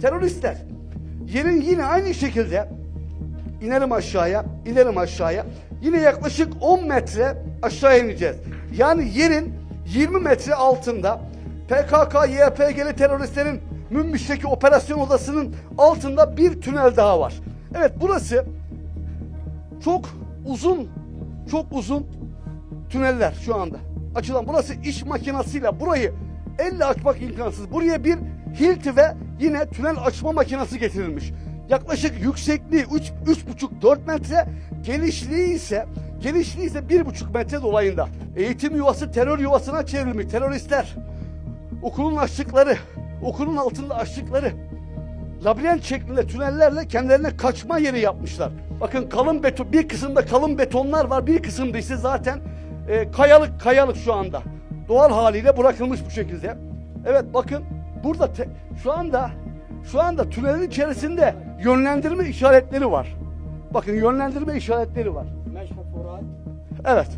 teröristler. Yerin yine aynı şekilde inelim aşağıya, inelim aşağıya. Yine yaklaşık 10 metre aşağı ineceğiz. Yani yerin 20 metre altında PKK, YPG'li teröristlerin Münbiş'teki operasyon odasının altında bir tünel daha var. Evet burası çok uzun, çok uzun tüneller şu anda. Açılan burası iş makinasıyla burayı elle açmak imkansız. Buraya bir hilti ve yine tünel açma makinesi getirilmiş. Yaklaşık yüksekliği 3 3,5-4 metre, genişliği ise genişliği ise 1,5 metre dolayında. Eğitim yuvası terör yuvasına çevrilmiş teröristler. Okulun açtıkları, okulun altında açtıkları labirent şeklinde tünellerle kendilerine kaçma yeri yapmışlar. Bakın kalın beton, bir kısımda kalın betonlar var, bir kısımda ise zaten e, kayalık kayalık şu anda. Doğal haliyle bırakılmış bu şekilde. Evet bakın Burada te, şu anda şu anda tünelin içerisinde yönlendirme işaretleri var. Bakın yönlendirme işaretleri var. Evet.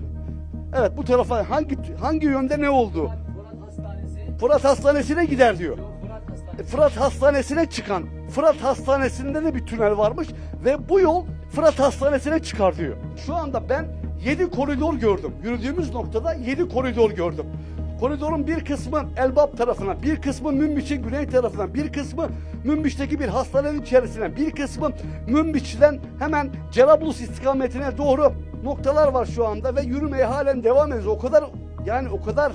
Evet bu tarafa hangi hangi yönde ne oldu? Fırat Hastanesi. Fırat Hastanesi'ne gider diyor. Fırat Hastanesi'ne çıkan Fırat Hastanesi'nde de bir tünel varmış ve bu yol Fırat Hastanesi'ne çıkar diyor. Şu anda ben 7 koridor gördüm. Yürüdüğümüz noktada 7 koridor gördüm. Koridorun bir kısmı Elbap tarafına, bir kısmı Münbiç'in güney tarafına, bir kısmı Münbiç'teki bir hastanenin içerisine, bir kısmı Münbiç'ten hemen Cerablus istikametine doğru noktalar var şu anda ve yürümeye halen devam ediyoruz. O kadar yani o kadar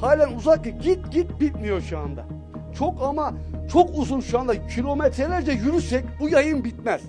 halen uzak ki git git bitmiyor şu anda. Çok ama çok uzun şu anda kilometrelerce yürüsek bu yayın bitmez.